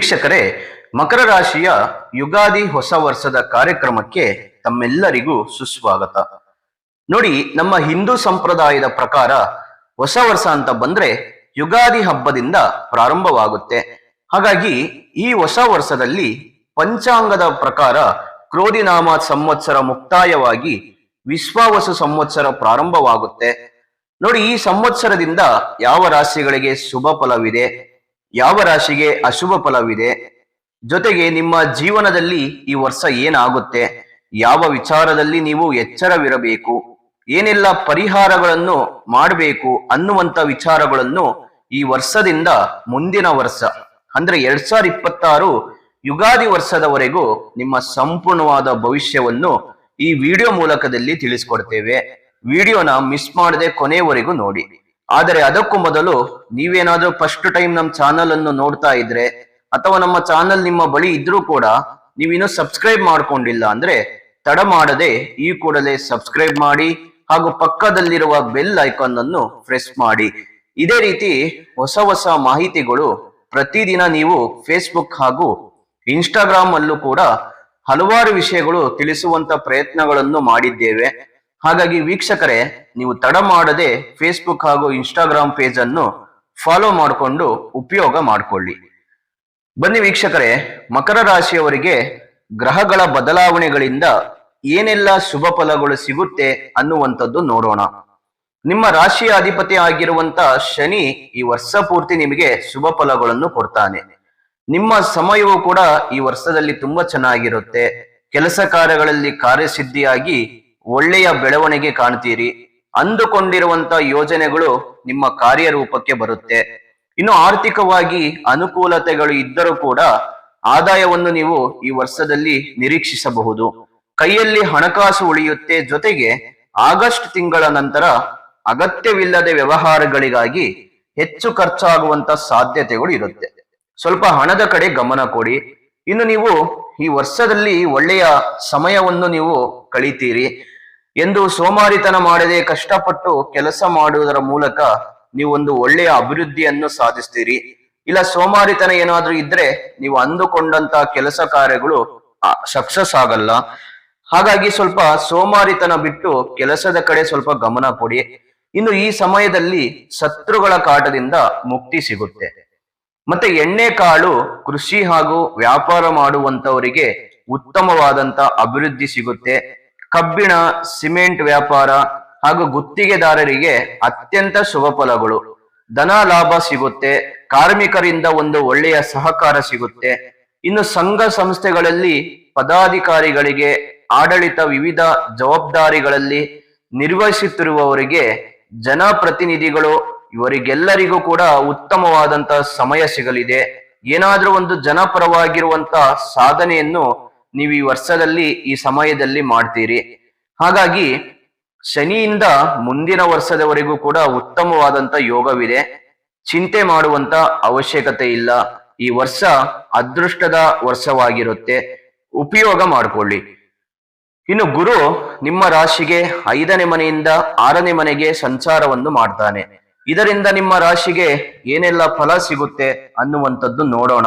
ವೀಕ್ಷಕರೇ, ಮಕರ ರಾಶಿಯ ಯುಗಾದಿ ಹೊಸ ವರ್ಷದ ಕಾರ್ಯಕ್ರಮಕ್ಕೆ ತಮ್ಮೆಲ್ಲರಿಗೂ ಸುಸ್ವಾಗತ. ನೋಡಿ, ನಮ್ಮ ಹಿಂದೂ ಸಂಪ್ರದಾಯದ ಪ್ರಕಾರ ಹೊಸ ವರ್ಷ ಅಂತ ಬಂದ್ರೆ ಯುಗಾದಿ ಹಬ್ಬದಿಂದ ಪ್ರಾರಂಭವಾಗುತ್ತೆ. ಹಾಗಾಗಿ ಈ ಹೊಸ ವರ್ಷದಲ್ಲಿ ಪಂಚಾಂಗದ ಪ್ರಕಾರ ಕ್ರೋಧಿನಾಮ ಸಂವತ್ಸರ ಮುಕ್ತಾಯವಾಗಿ ವಿಶ್ವಾವಸು ಸಂವತ್ಸರ ಪ್ರಾರಂಭವಾಗುತ್ತೆ. ನೋಡಿ, ಈ ಸಂವತ್ಸರದಿಂದ ಯಾವ ರಾಶಿಗಳಿಗೆ ಶುಭ ಫಲವಿದೆ? ಯಾವ ರಾಶಿಗೆ ಅಶುಭ ಫಲವಿದೆ? ಜೊತೆಗೆ ನಿಮ್ಮ ಜೀವನದಲ್ಲಿ ಈ ವರ್ಷ ಏನಾಗುತ್ತೆ? ಯಾವ ವಿಚಾರದಲ್ಲಿ ನೀವು ಎಚ್ಚರವಿರಬೇಕು? ಏನೆಲ್ಲ ಪರಿಹಾರಗಳನ್ನು ಮಾಡಬೇಕು ಅನ್ನುವಂತ ವಿಚಾರಗಳನ್ನು ಈ ವರ್ಷದಿಂದ ಮುಂದಿನ ವರ್ಷ, ಅಂದ್ರೆ ಎರಡ್ ಸಾವಿರದ ಇಪ್ಪತ್ತಾರು ಯುಗಾದಿ ವರ್ಷದವರೆಗೂ ನಿಮ್ಮ ಸಂಪೂರ್ಣವಾದ ಭವಿಷ್ಯವನ್ನು ಈ ವಿಡಿಯೋ ಮೂಲಕದಲ್ಲಿ ತಿಳಿಸ್ಕೊಡ್ತೇವೆ. ವಿಡಿಯೋನ ಮಿಸ್ ಮಾಡದೆ ಕೊನೆಯವರೆಗೂ ನೋಡಿ. ಆದರೆ ಅದಕ್ಕೂ ಮೊದಲು ನೀವೇನಾದ್ರೂ ಫಸ್ಟ್ ಟೈಮ್ ನಮ್ಮ ಚಾನಲ್ ಅನ್ನು ನೋಡ್ತಾ ಇದ್ರೆ ಅಥವಾ ನಮ್ಮ ಚಾನಲ್ ನಿಮ್ಮ ಬಳಿ ಇದ್ರೂ ಕೂಡ ನೀವಿನ್ನೂ ಸಬ್ಸ್ಕ್ರೈಬ್ ಮಾಡ್ಕೊಂಡಿಲ್ಲ ಅಂದ್ರೆ ತಡ ಮಾಡದೆ ಈ ಕೂಡಲೇ ಸಬ್ಸ್ಕ್ರೈಬ್ ಮಾಡಿ ಹಾಗೂ ಪಕ್ಕದಲ್ಲಿರುವ ಬೆಲ್ ಐಕಾನ್ ಅನ್ನು ಪ್ರೆಸ್ ಮಾಡಿ. ಇದೇ ರೀತಿ ಹೊಸ ಹೊಸ ಮಾಹಿತಿಗಳು ಪ್ರತಿದಿನ ನೀವು ಫೇಸ್ಬುಕ್ ಹಾಗೂ ಇನ್ಸ್ಟಾಗ್ರಾಮ್ ಅಲ್ಲೂ ಕೂಡ ಹಲವಾರು ವಿಷಯಗಳು ತಿಳಿಸುವಂತ ಪ್ರಯತ್ನಗಳನ್ನು ಮಾಡಿದ್ದೇವೆ. ಹಾಗಾಗಿ ವೀಕ್ಷಕರೇ, ನೀವು ತಡ ಮಾಡದೆ ಫೇಸ್ಬುಕ್ ಹಾಗೂ ಇನ್ಸ್ಟಾಗ್ರಾಮ್ ಪೇಜ್ ಅನ್ನು ಫಾಲೋ ಮಾಡಿಕೊಂಡು ಉಪಯೋಗ ಮಾಡಿಕೊಳ್ಳಿ. ಬನ್ನಿ ವೀಕ್ಷಕರೇ, ಮಕರ ರಾಶಿಯವರಿಗೆ ಗ್ರಹಗಳ ಬದಲಾವಣೆಗಳಿಂದ ಏನೆಲ್ಲ ಶುಭ ಫಲಗಳು ಸಿಗುತ್ತೆ ಅನ್ನುವಂಥದ್ದು ನೋಡೋಣ. ನಿಮ್ಮ ರಾಶಿಯ ಅಧಿಪತಿ ಆಗಿರುವಂತ ಶನಿ ಈ ವರ್ಷ ಪೂರ್ತಿ ನಿಮಗೆ ಶುಭ ಫಲಗಳನ್ನು ಕೊಡ್ತಾನೆ. ನಿಮ್ಮ ಸಮಯವು ಕೂಡ ಈ ವರ್ಷದಲ್ಲಿ ತುಂಬಾ ಚೆನ್ನಾಗಿರುತ್ತೆ. ಕೆಲಸ ಕಾರ್ಯಗಳಲ್ಲಿ ಕಾರ್ಯಸಿದ್ಧಿಯಾಗಿ ಒಳ್ಳೆಯ ಬೆಳವಣಿಗೆ ಕಾಣ್ತೀರಿ. ಅಂದುಕೊಂಡಿರುವಂತ ಯೋಜನೆಗಳು ನಿಮ್ಮ ಕಾರ್ಯರೂಪಕ್ಕೆ ಬರುತ್ತೆ. ಇನ್ನು ಆರ್ಥಿಕವಾಗಿ ಅನುಕೂಲತೆಗಳು ಇದ್ದರೂ ಕೂಡ ಆದಾಯವನ್ನು ನೀವು ಈ ವರ್ಷದಲ್ಲಿ ನಿರೀಕ್ಷಿಸಬಹುದು. ಕೈಯಲ್ಲಿ ಹಣಕಾಸು ಉಳಿಯುತ್ತೆ ಜೊತೆಗೆ ಆಗಸ್ಟ್ ತಿಂಗಳ ನಂತರ ಅಗತ್ಯವಿಲ್ಲದೆ ವ್ಯವಹಾರಗಳಿಗಾಗಿ ಹೆಚ್ಚು ಖರ್ಚಾಗುವಂತ ಸಾಧ್ಯತೆಗಳು ಇರುತ್ತೆ. ಸ್ವಲ್ಪ ಹಣದ ಕಡೆ ಗಮನ ಕೊಡಿ. ಇನ್ನು ನೀವು ಈ ವರ್ಷದಲ್ಲಿ ಒಳ್ಳೆಯ ಸಮಯವನ್ನು ನೀವು ಕಳಿತೀರಿ. ಎಂದು ಸೋಮಾರಿತನ ಮಾಡದೆ ಕಷ್ಟಪಟ್ಟು ಕೆಲಸ ಮಾಡುವುದರ ಮೂಲಕ ನೀವು ಒಂದು ಒಳ್ಳೆಯ ಅಭಿವೃದ್ಧಿಯನ್ನು ಸಾಧಿಸ್ತೀರಿ. ಇಲ್ಲ, ಸೋಮಾರಿತನ ಏನಾದ್ರೂ ಇದ್ರೆ ನೀವು ಅಂದುಕೊಂಡಂತ ಕೆಲಸ ಕಾರ್ಯಗಳು ಸಕ್ಸಸ್ ಆಗಲ್ಲ. ಹಾಗಾಗಿ ಸ್ವಲ್ಪ ಸೋಮಾರಿತನ ಬಿಟ್ಟು ಕೆಲಸದ ಕಡೆ ಸ್ವಲ್ಪ ಗಮನ ಕೊಡಿ. ಇನ್ನು ಈ ಸಮಯದಲ್ಲಿ ಶತ್ರುಗಳ ಕಾಟದಿಂದ ಮುಕ್ತಿ ಸಿಗುತ್ತೆ. ಮತ್ತೆ ಎಣ್ಣೆ ಕಾಳು ಕೃಷಿ ಹಾಗೂ ವ್ಯಾಪಾರ ಮಾಡುವಂತವರಿಗೆ ಉತ್ತಮವಾದಂತ ಅಭಿವೃದ್ಧಿ ಸಿಗುತ್ತೆ. ಕಬ್ಬಿಣ, ಸಿಮೆಂಟ್ ವ್ಯಾಪಾರ ಹಾಗೂ ಗುತ್ತಿಗೆದಾರರಿಗೆ ಅತ್ಯಂತ ಶುಭ ಫಲಗಳು. ಧನ ಲಾಭ ಸಿಗುತ್ತೆ, ಕಾರ್ಮಿಕರಿಂದ ಒಂದು ಒಳ್ಳೆಯ ಸಹಕಾರ ಸಿಗುತ್ತೆ. ಇನ್ನು ಸಂಘ ಸಂಸ್ಥೆಗಳಲ್ಲಿ ಪದಾಧಿಕಾರಿಗಳಿಗೆ, ಆಡಳಿತ ವಿವಿಧ ಜವಾಬ್ದಾರಿಗಳಲ್ಲಿ ನಿರ್ವಹಿಸುತ್ತಿರುವವರಿಗೆ, ಜನಪ್ರತಿನಿಧಿಗಳು, ಇವರಿಗೆಲ್ಲರಿಗೂ ಕೂಡ ಉತ್ತಮವಾದಂತಹ ಸಮಯ ಸಿಗಲಿದೆ. ಏನಾದರೂ ಒಂದು ಜನಪರವಾಗಿರುವಂತಹ ಸಾಧನೆಯನ್ನು ನೀವು ಈ ವರ್ಷದಲ್ಲಿ, ಈ ಸಮಯದಲ್ಲಿ ಮಾಡ್ತೀರಿ. ಹಾಗಾಗಿ, ಶನಿಯಿಂದ ಮುಂದಿನ ವರ್ಷದವರೆಗೂ ಕೂಡ ಉತ್ತಮವಾದಂತ ಯೋಗವಿದೆ. ಚಿಂತೆ ಮಾಡುವಂತ ಅವಶ್ಯಕತೆ ಇಲ್ಲ. ಈ ವರ್ಷ ಅದೃಷ್ಟದ ವರ್ಷವಾಗಿರುತ್ತೆ. ಉಪಯೋಗ ಮಾಡಿಕೊಳ್ಳಿ. ಇನ್ನು ಗುರು ನಿಮ್ಮ ರಾಶಿಗೆ ಐದನೇ ಮನೆಯಿಂದ ಆರನೇ ಮನೆಗೆ ಸಂಚಾರವನ್ನು ಮಾಡ್ತಾನೆ. ಇದರಿಂದ ನಿಮ್ಮ ರಾಶಿಗೆ ಏನೆಲ್ಲ ಫಲ ಸಿಗುತ್ತೆ ಅನ್ನುವಂಥದ್ದು ನೋಡೋಣ.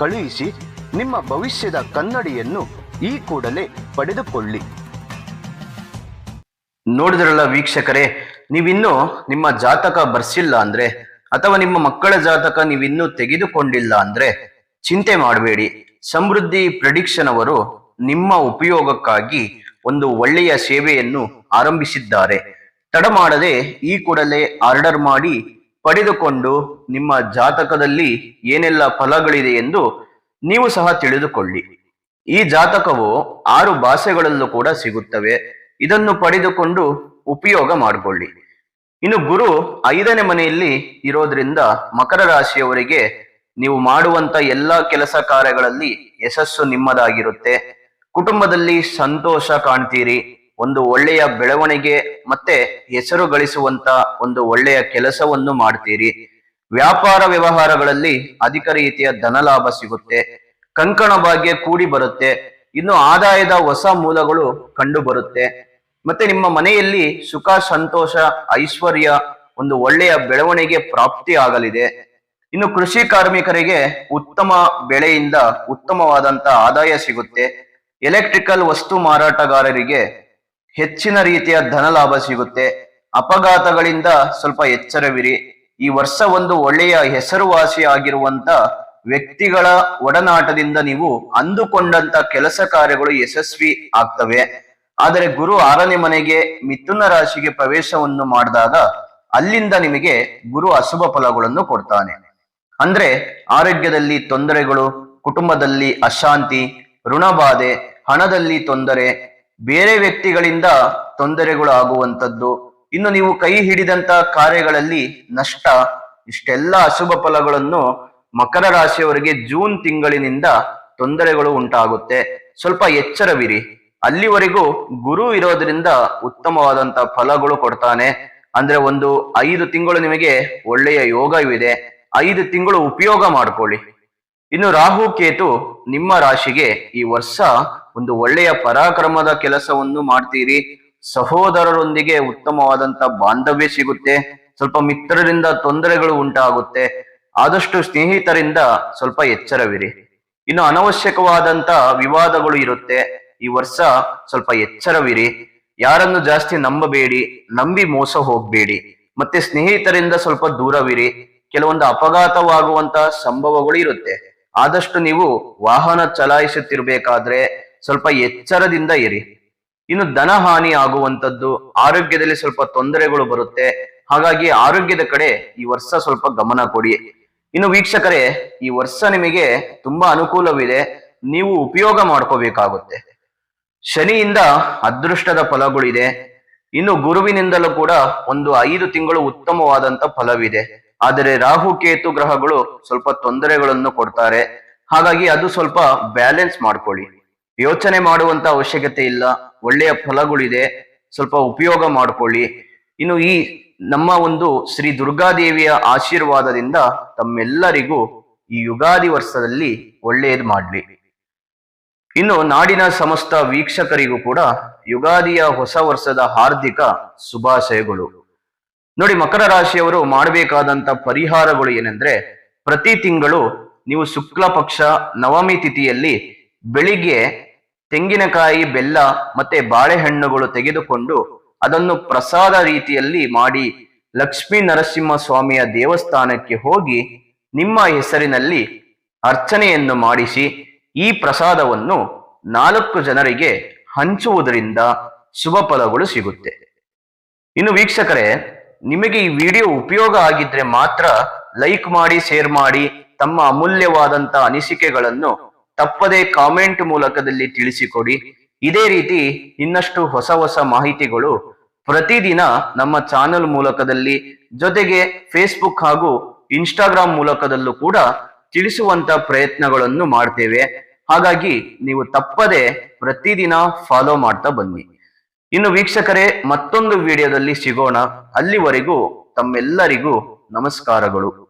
ಕಳುಹಿಸಿ ನಿಮ್ಮ ಭವಿಷ್ಯದ ಕನ್ನಡಿಯನ್ನು ಈ ಕೂಡಲೇ ಪಡೆದುಕೊಳ್ಳಿ. ನೋಡಿದ್ರಲ್ಲ ವೀಕ್ಷಕರೇ, ನೀವಿನ್ನೂ ನಿಮ್ಮ ಜಾತಕ ಬರ್ಸಿಲ್ಲ ಅಂದ್ರೆ ಅಥವಾ ನಿಮ್ಮ ಮಕ್ಕಳ ಜಾತಕ ನೀವಿನ್ನೂ ತೆಗೆದುಕೊಂಡಿಲ್ಲ ಅಂದ್ರೆ ಚಿಂತೆ ಮಾಡಬೇಡಿ. ಸಮೃದ್ಧಿ ಪ್ರೆಡಿಕ್ಷನ್ ಅವರು ನಿಮ್ಮ ಉಪಯೋಗಕ್ಕಾಗಿ ಒಂದು ಒಳ್ಳೆಯ ಸೇವೆಯನ್ನು ಆರಂಭಿಸಿದ್ದಾರೆ. ತಡ ಮಾಡದೆ ಈ ಕೂಡಲೇ ಆರ್ಡರ್ ಮಾಡಿ ಪಡೆದುಕೊಂಡು ನಿಮ್ಮ ಜಾತಕದಲ್ಲಿ ಏನೆಲ್ಲ ಫಲಗಳಿದೆ ಎಂದು ನೀವು ಸಹ ತಿಳಿದುಕೊಳ್ಳಿ. ಈ ಜಾತಕವು ಆರು ಭಾಷೆಗಳಲ್ಲೂ ಕೂಡ ಸಿಗುತ್ತವೆ. ಇದನ್ನು ಪಡೆದುಕೊಂಡು ಉಪಯೋಗ ಮಾಡಿಕೊಳ್ಳಿ. ಇನ್ನು ಗುರು ಐದನೇ ಮನೆಯಲ್ಲಿ ಇರೋದ್ರಿಂದ ಮಕರ ರಾಶಿಯವರಿಗೆ ನೀವು ಮಾಡುವಂತ ಎಲ್ಲಾ ಕೆಲಸ ಕಾರ್ಯಗಳಲ್ಲಿ ಯಶಸ್ಸು ನಿಮ್ಮದಾಗಿರುತ್ತೆ. ಕುಟುಂಬದಲ್ಲಿ ಸಂತೋಷ ಕಾಣ್ತೀರಿ. ಒಂದು ಒಳ್ಳೆಯ ಬೆಳವಣಿಗೆ ಮತ್ತೆ ಹೆಸರು ಗಳಿಸುವಂತ ಒಂದು ಒಳ್ಳೆಯ ಕೆಲಸವನ್ನು ಮಾಡ್ತೀರಿ. ವ್ಯಾಪಾರ ವ್ಯವಹಾರಗಳಲ್ಲಿ ಅಧಿಕ ರೀತಿಯ ಧನಲಾಭ ಸಿಗುತ್ತೆ. ಕಂಕಣ ಭಾಗ್ಯ ಕೂಡಿ ಬರುತ್ತೆ. ಇನ್ನು ಆದಾಯದ ಹೊಸ ಮೂಲಗಳು ಕಂಡು ಬರುತ್ತೆ. ಮತ್ತೆ ನಿಮ್ಮ ಮನೆಯಲ್ಲಿ ಸುಖ, ಸಂತೋಷ, ಐಶ್ವರ್ಯ ಒಂದು ಒಳ್ಳೆಯ ಬೆಳವಣಿಗೆ ಪ್ರಾಪ್ತಿ ಆಗಲಿದೆ. ಇನ್ನು ಕೃಷಿ ಕಾರ್ಮಿಕರಿಗೆ ಉತ್ತಮ ಬೆಳೆಯಿಂದ ಉತ್ತಮವಾದಂತ ಆದಾಯ ಸಿಗುತ್ತೆ. ಎಲೆಕ್ಟ್ರಿಕಲ್ ವಸ್ತು ಮಾರಾಟಗಾರರಿಗೆ ಹೆಚ್ಚಿನ ರೀತಿಯ ಧನ ಲಾಭ ಸಿಗುತ್ತೆ. ಅಪಘಾತಗಳಿಂದ ಸ್ವಲ್ಪ ಎಚ್ಚರವಿರಿ. ಈ ವರ್ಷ ಒಂದು ಒಳ್ಳೆಯ ಹೆಸರುವಾಸಿ ಆಗಿರುವಂತ ವ್ಯಕ್ತಿಗಳ ಒಡನಾಟದಿಂದ ನೀವು ಅಂದುಕೊಂಡಂತ ಕೆಲಸ ಕಾರ್ಯಗಳು ಯಶಸ್ವಿ ಆಗ್ತವೆ. ಆದರೆ ಗುರು ಆರನೇ ಮನೆಗೆ ಮಿಥುನ ರಾಶಿಗೆ ಪ್ರವೇಶವನ್ನು ಮಾಡಿದಾಗ ಅಲ್ಲಿಂದ ನಿಮಗೆ ಗುರು ಅಶುಭ ಫಲಗಳನ್ನು ಕೊಡ್ತಾನೆ. ಅಂದ್ರೆ ಆರೋಗ್ಯದಲ್ಲಿ ತೊಂದರೆಗಳು, ಕುಟುಂಬದಲ್ಲಿ ಅಶಾಂತಿ, ಋಣಬಾಧೆ, ಹಣದಲ್ಲಿ ತೊಂದರೆ ಬೇರೆ ವ್ಯಕ್ತಿಗಳಿಂದ ತೊಂದರೆಗಳು ಆಗುವಂಥದ್ದು ಇನ್ನು ನೀವು ಕೈ ಹಿಡಿದಂತ ಕಾರ್ಯಗಳಲ್ಲಿ ನಷ್ಟ, ಇಷ್ಟೆಲ್ಲ ಅಶುಭ ಫಲಗಳನ್ನು ಮಕರ ರಾಶಿಯವರಿಗೆ ಜೂನ್ ತಿಂಗಳಿನಿಂದ ತೊಂದರೆಗಳು ಉಂಟಾಗುತ್ತೆ. ಸ್ವಲ್ಪ ಎಚ್ಚರವಿರಿ. ಅಲ್ಲಿವರೆಗೂ ಗುರು ಇರೋದ್ರಿಂದ ಉತ್ತಮವಾದಂತ ಫಲಗಳು ಕೊಡ್ತಾನೆ. ಅಂದ್ರೆ ಒಂದು ಐದು ತಿಂಗಳು ನಿಮಗೆ ಒಳ್ಳೆಯ ಯೋಗವಿದೆ. ಐದು ತಿಂಗಳು ಉಪಯೋಗ ಮಾಡ್ಕೊಳ್ಳಿ. ಇನ್ನು ರಾಹು ಕೇತು ನಿಮ್ಮ ರಾಶಿಗೆ ಈ ವರ್ಷ ಒಂದು ಒಳ್ಳೆಯ ಪರಾಕ್ರಮದ ಕೆಲಸವನ್ನು ಮಾಡ್ತೀರಿ. ಸಹೋದರರೊಂದಿಗೆ ಉತ್ತಮವಾದಂತ ಬಾಂಧವ್ಯ ಸಿಗುತ್ತೆ. ಸ್ವಲ್ಪ ಮಿತ್ರರಿಂದ ತೊಂದರೆಗಳು ಉಂಟಾಗುತ್ತೆ. ಆದಷ್ಟು ಸ್ನೇಹಿತರಿಂದ ಸ್ವಲ್ಪ ಎಚ್ಚರವಿರಿ. ಇನ್ನು ಅನವಶ್ಯಕವಾದಂತ ವಿವಾದಗಳು ಇರುತ್ತೆ. ಈ ವರ್ಷ ಸ್ವಲ್ಪ ಎಚ್ಚರವಿರಿ. ಯಾರನ್ನು ಜಾಸ್ತಿ ನಂಬಬೇಡಿ, ನಂಬಿ ಮೋಸ ಹೋಗ್ಬೇಡಿ. ಮತ್ತೆ ಸ್ನೇಹಿತರಿಂದ ಸ್ವಲ್ಪ ದೂರವಿರಿ. ಕೆಲವೊಂದು ಅಪಘಾತವಾಗುವಂತ ಸಂಭವಗಳು ಇರುತ್ತೆ. ಆದಷ್ಟು ನೀವು ವಾಹನ ಚಲಾಯಿಸುತ್ತಿರ್ಬೇಕಾದ್ರೆ ಸ್ವಲ್ಪ ಎಚ್ಚರದಿಂದ ಇರಿ. ಇನ್ನು ಧನಹಾನಿ ಆಗುವಂತದ್ದು ಆರೋಗ್ಯದಲ್ಲಿ ಸ್ವಲ್ಪ ತೊಂದರೆಗಳು ಬರುತ್ತೆ. ಹಾಗಾಗಿ ಆರೋಗ್ಯದ ಕಡೆ ಈ ವರ್ಷ ಸ್ವಲ್ಪ ಗಮನ ಕೊಡಿ. ಇನ್ನು ವೀಕ್ಷಕರೇ, ಈ ವರ್ಷ ನಿಮಗೆ ತುಂಬಾ ಅನುಕೂಲವಿದೆ. ನೀವು ಉಪಯೋಗ ಮಾಡ್ಕೋಬೇಕಾಗುತ್ತೆ. ಶನಿಯಿಂದ ಅದೃಷ್ಟದ ಫಲಗಳಿದೆ. ಇನ್ನು ಗುರುವಿನಿಂದಲೂ ಕೂಡ ಒಂದು ಐದು ತಿಂಗಳು ಉತ್ತಮವಾದಂತ ಫಲವಿದೆ. ಆದರೆ ರಾಹು ಕೇತು ಗ್ರಹಗಳು ಸ್ವಲ್ಪ ತೊಂದರೆಗಳನ್ನು ಕೊಡ್ತಾರೆ. ಹಾಗಾಗಿ ಅದು ಸ್ವಲ್ಪ ಬ್ಯಾಲೆನ್ಸ್ ಮಾಡ್ಕೊಳ್ಳಿ. ಯೋಚನೆ ಮಾಡುವಂತ ಅವಶ್ಯಕತೆ ಇಲ್ಲ, ಒಳ್ಳೆಯ ಫಲಗಳಿದೆ, ಸ್ವಲ್ಪ ಉಪಯೋಗ ಮಾಡ್ಕೊಳ್ಳಿ. ಇನ್ನು ಈ ನಮ್ಮ ಒಂದು ಶ್ರೀ ದುರ್ಗಾದೇವಿಯ ಆಶೀರ್ವಾದದಿಂದ ತಮ್ಮೆಲ್ಲರಿಗೂ ಈ ಯುಗಾದಿ ವರ್ಷದಲ್ಲಿ ಒಳ್ಳೆಯದು ಮಾಡಲಿ. ಇನ್ನು ನಾಡಿನ ಸಮಸ್ತ ವೀಕ್ಷಕರಿಗೂ ಕೂಡ ಯುಗಾದಿಯ ಹೊಸ ವರ್ಷದ ಹಾರ್ದಿಕ ಶುಭಾಶಯಗಳು. ನೋಡಿ, ಮಕರ ರಾಶಿಯವರು ಮಾಡಬೇಕಾದಂತ ಪರಿಹಾರಗಳು ಏನೆಂದ್ರೆ, ಪ್ರತಿ ತಿಂಗಳು ನೀವು ಶುಕ್ಲ ಪಕ್ಷ ನವಮಿ ತಿಥಿಯಲ್ಲಿ ಬೆಳಿಗ್ಗೆ ತೆಂಗಿನಕಾಯಿ, ಬೆಲ್ಲ ಮತ್ತೆ ಬಾಳೆಹಣ್ಣುಗಳು ತೆಗೆದುಕೊಂಡು ಅದನ್ನು ಪ್ರಸಾದ ರೀತಿಯಲ್ಲಿ ಮಾಡಿ ಲಕ್ಷ್ಮೀ ನರಸಿಂಹ ಸ್ವಾಮಿಯ ದೇವಸ್ಥಾನಕ್ಕೆ ಹೋಗಿ ನಿಮ್ಮ ಹೆಸರಿನಲ್ಲಿ ಅರ್ಚನೆಯನ್ನು ಮಾಡಿಸಿ ಈ ಪ್ರಸಾದವನ್ನು ನಾಲ್ಕು ಜನರಿಗೆ ಹಂಚುವುದರಿಂದ ಶುಭ ಫಲಗಳು ಸಿಗುತ್ತೆ. ಇನ್ನು ವೀಕ್ಷಕರೇ, ನಿಮಗೆ ಈ ವಿಡಿಯೋ ಉಪಯೋಗ ಆಗಿದ್ರೆ ಮಾತ್ರ ಲೈಕ್ ಮಾಡಿ, ಶೇರ್ ಮಾಡಿ, ತಮ್ಮ ಅಮೂಲ್ಯವಾದಂತಹ ಅನಿಸಿಕೆಗಳನ್ನು ತಪ್ಪದೆ ಕಾಮೆಂಟ್ ಮೂಲಕದಲ್ಲಿ ತಿಳಿಸಿಕೊಡಿ. ಇದೇ ರೀತಿ ಇನ್ನಷ್ಟು ಹೊಸ ಹೊಸ ಮಾಹಿತಿಗಳು ಪ್ರತಿದಿನ ನಮ್ಮ ಚಾನೆಲ್ ಮೂಲಕದಲ್ಲಿ ಜೊತೆಗೆ ಫೇಸ್ಬುಕ್ ಹಾಗೂ ಇನ್ಸ್ಟಾಗ್ರಾಮ್ ಮೂಲಕದಲ್ಲೂ ಕೂಡ ತಿಳಿಸುವಂತ ಪ್ರಯತ್ನಗಳನ್ನು ಮಾಡ್ತೇವೆ. ಹಾಗಾಗಿ ನೀವು ತಪ್ಪದೆ ಪ್ರತಿದಿನ ಫಾಲೋ ಮಾಡ್ತಾ ಬನ್ನಿ. ಇನ್ನು ವೀಕ್ಷಕರೇ, ಮತ್ತೊಂದು ವಿಡಿಯೋದಲ್ಲಿ ಸಿಗೋಣ. ಅಲ್ಲಿವರೆಗೂ ತಮ್ಮೆಲ್ಲರಿಗೂ ನಮಸ್ಕಾರಗಳು.